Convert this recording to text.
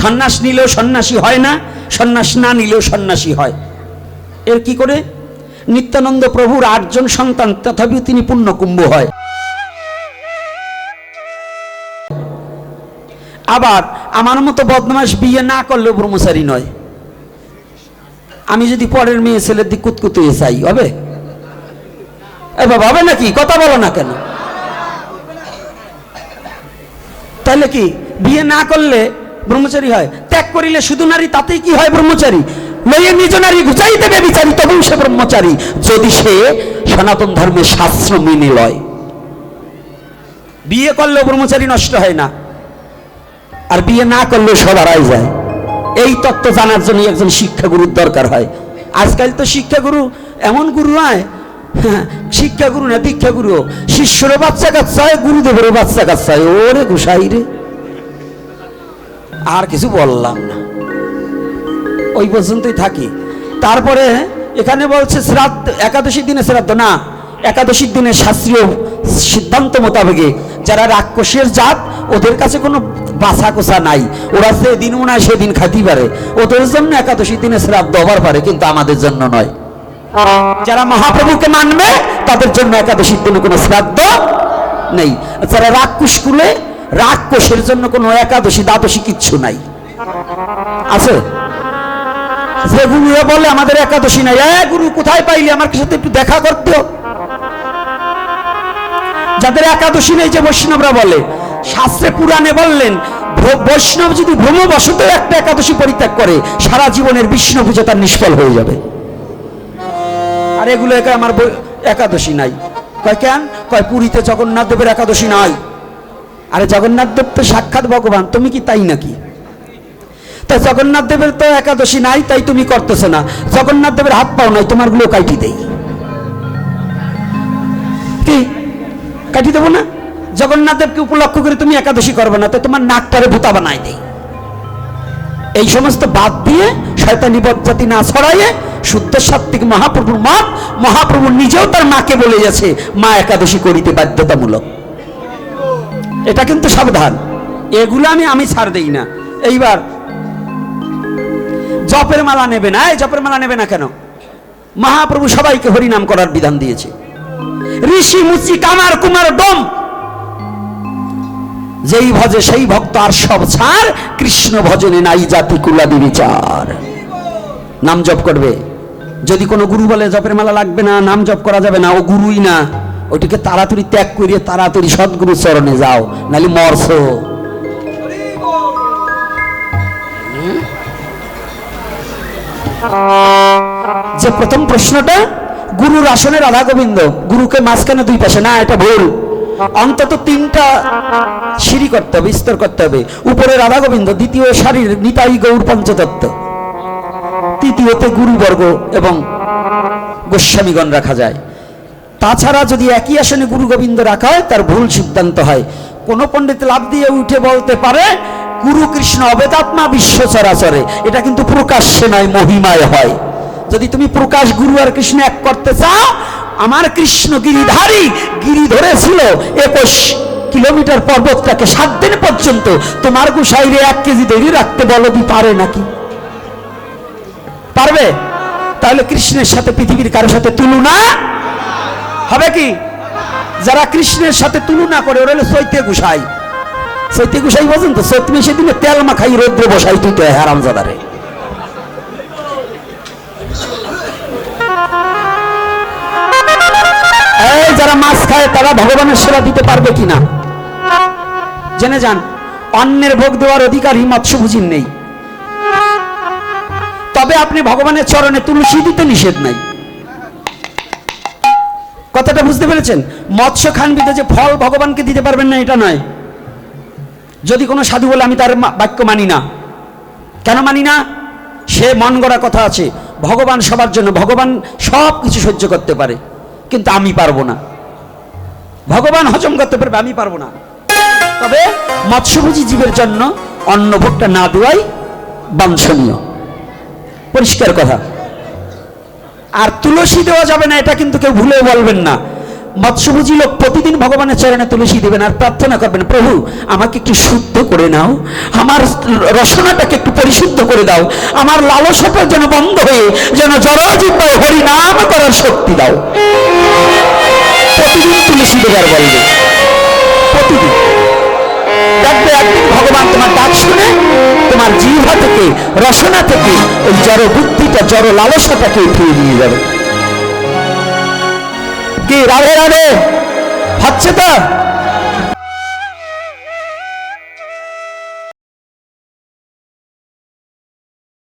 সন্ন্যাস নিলেও সন্ন্যাসী হয় না, সন্ন্যাস না নিলেও সন্ন্যাসী হয়। এর কি করে? নিত্যানন্দ প্রভুর আটজন সন্তান তথাপিও তিনি পুণ্যকুম্ভ হয়। আবার আমার মতো বদমাস বিয়ে না করলেও ব্রহ্মচারী নয়। আমি যদি পরের মেয়ে ছেলের দিক কুতকুতুয়ে চাই, হবে? এ বাবা, হবে নাকি? কথা বলো না কেন? তাহলে কি, বিয়ে না করলে ব্রহ্মচারী হয়। ত্যাগ করিলে শুধু নারী তাতেই কি হয় ব্রহ্মচারী? লইয়ে নিজ নারী ঘুচাই দেবে বিচারী তবু সে ব্রহ্মচারী। যদি সে সনাতন ধর্মের শাস্ত্র মেনে লয়। বিয়ে করলেও ব্রহ্মচারী নষ্ট হয় না। আর বিয়ে না করলেও সব হারাই যায়। এই তত্ত্ব জানার জন্য একজন শিক্ষাগুরুর দরকার হয়। আজকাল তো শিক্ষাগুরু এমন গুরু হ্যাঁ, শিক্ষাগুরু না দীক্ষাগুরু শিষ্যরও বাচ্চা কাচ্চা হয় গুরুদেবেরও বাচ্চা কাচ্চা হয়। ওরে গুসাই রে। আর কিছু বললাম না। ওই পর্যন্তই থাকি। তারপরে এখানে বলছে শ্রাদ্ধ, একাদশীর দিনে শ্রাদ্ধ না, একাদশীর দিনে শাস্ত্রীয় সিদ্ধান্ত মোতাবেকে যারা রাক্ষসের জাত, ওদের কাছে কোনো বাসা কোষা নাই। ওরা সেদিন মনে হয় সেদিন খাইতে পারে। ওদের জন্য একাদশীর দিনে শ্রাদ্ধ হবার পারে, কিন্তু আমাদের জন্য নয়। যারা মহাপ্রভুকে মানবে, তাদের জন্য একাদশীর দিনে কোনো শ্রাদ্ধ নেই। যারা রাক্ষস কুলে রাক্ষসের জন্য কোনো একাদশী, দ্বাদশী কিচ্ছু নাই। আছে? যে গুরুরা বলে, আমাদের একাদশী নাই। এ গুরু, কোথায় পাইলি? আমার সাথে একটু দেখা করতে। যাদের একাদশী নেই, যে বৈষ্ণবরা বলে, শাস্ত্রে পুরাণে বললেন বৈষ্ণব যদি ভ্রমবশত একটা একাদশী পরিত্যাগ করে, সারা জীবনের বিষ্ণু পুজো তার নিষ্ফল হয়ে যাবে। আর এগুলো আমার একাদশী নাই। কয় কেন? কয়, পুরীতে জগন্নাথ দেবের একাদশী নাই। আরে জগন্নাথ দেব তো সাক্ষাৎ ভগবান, তুমি কি তাই নাকি? তা জগন্নাথ দেবের তো একাদশী নাই, তাই তুমি করতেছো না। জগন্নাথ দেবের হাত পাও নাই, তোমারগুলো কাটি দেই। কি? কাটি দেবো না? জগন্নাথ দেবকে উপলক্ষ করে তুমি একাদশী করবে না, তো তোমার নাকটারে ভূতা বানাই দেই। এই সমস্ত বাদ দিয়ে শয়তানি বজ্জাতি না ছড়াইয়ে শুদ্ধ সাত্বিক মহাপ্রভুর মত, মহাপ্রভু নিজেও তার মাকে বলে গেছে, মা একাদশী করিতে বাধ্যতামূলক। এটা কিন্তু সাবধান। এগুলো আমি আমি ছাড় দেই না। এইবার জপের মালা নেবে না জপের মালা নেবে না কেন? মহাপ্রভু সবাইকে হরিনাম করার বিধান দিয়েছে। ঋষি, মুচি, কামার, কুমার, ডোম, যেই ভজে সেই ভক্ত আর সব ছাড়, কৃষ্ণ ভজনে নাই জাতি কুলাদি বিচার নাম জপ করবে। যদি কোনো গুরু বলে জপের মালা লাগবে না, নাম জপ করা যাবে না, ও গুরুই না। ওটিকে তাড়াতাড়ি ত্যাগ করিয়ে তাড়াতাড়ি সদ্গুরু চরণে যাও নালি মরছো। যে প্রথম প্রশ্নটা, গুরুর আসনে রাধা গোবিন্দ গুরুকে মাঝখানে দুই পাশে, না, এটা ভুল। অন্তত তিনটা সিঁড়ি করতে হবে, স্তর করতে হবে। উপরে রাধা গোবিন্দ দ্বিতীয় সারির নিতাই গৌর পঞ্চতত্ত্ব। তৃতীয়তে গুরুবর্গ এবং গোস্বামীগণ রাখা যায়। তাছাড়া যদি একই আসনে গুরু গোবিন্দ রাখা হয়, তার ভুল সিদ্ধান্ত হয়। কোন পণ্ডিত লাভ দিয়ে উঠে বলতে পারে, গুরু কৃষ্ণ অবেদাত্মা বিশ্ব চরাচরে। এটা কিন্তু প্রকাশ্যে নয়, মহিমায় হয়। যদি তুমি প্রকাশ গুরু আর কৃষ্ণ এক করতে চাও, আমার কৃষ্ণ গিরিধারী গিরি ধরেছিল একুশ কিলোমিটার পর্বতটাকে সাত দিন পর্যন্ত। তোমার গুসাইরে এক কেজি দেরি রাখতে বলবি পারে নাকি? পারবে? তাহলে কৃষ্ণের সাথে পৃথিবীর কারোর সাথে তুলনা হবে কি? যারা কৃষ্ণের সাথে তুলনা করে, ওরা হলো গুসাই। চৈতে গুসাই বোঝেন তো চৈত মেশে দিনে তেল মাখাই, রৌদ্রে বসাই, তুই তো হারাম জাদারে এই যারা মাছ খায়, তারা ভগবানের সেবা দিতে পারবে কিনা? জেনে যান অন্যের ভোগ দেওয়ার অধিকারী মৎস্যভুজির নেই। তবে আপনি ভগবানের চরণে তুলসী দিতে নিষেধ নাই। কথাটা বুঝতে পেরেছেন? মৎস্য খানবিতে যে ফল ভগবানকে দিতে পারবেন না, এটা নয়। যদি কোনো সাধু বলে, আমি তার বাক্য মানি না। কেন মানি না? সে মন গড়া কথা আছে। ভগবান সবার জন্য, ভগবান সব কিছু সহ্য করতে পারে, কিন্তু আমি পারব না। ভগবান হজম করতে পারবে, আমি পারব না। তবে মৎস্যভোজী জীবের জন্য অন্ন ভোগটা না দেওয়াই বাঞ্ছনীয়। পরিষ্কার কথা। আর তুলসী দেওয়া যাবে না, এটা কিন্তু কেউ ভুলেও বলবেন না। মৎস্যভোজী লোক প্রতিদিন ভগবানের চরণে তুলসী দেবেন আর প্রার্থনা করবেন, প্রভু, আমাকে একটু শুদ্ধ করে নাও, আমার রসনাটাকে একটু পরিশুদ্ধ করে দাও, আমার লালসাটা যেন বন্ধ হয়ে, যেন জরাজীব হরি নাম করার শক্তি দাও। প্রতিদিন তুলসী দেবার বলবে। প্রতিদিন। দেখবে একদিন তোমার জিহা থেকে, রসনা থেকে, ওই জড় বুদ্ধিটা, জড় লালসাটাকে উঠিয়ে নিয়ে যাবে। কি রাধে রাধে? হচ্ছে তো?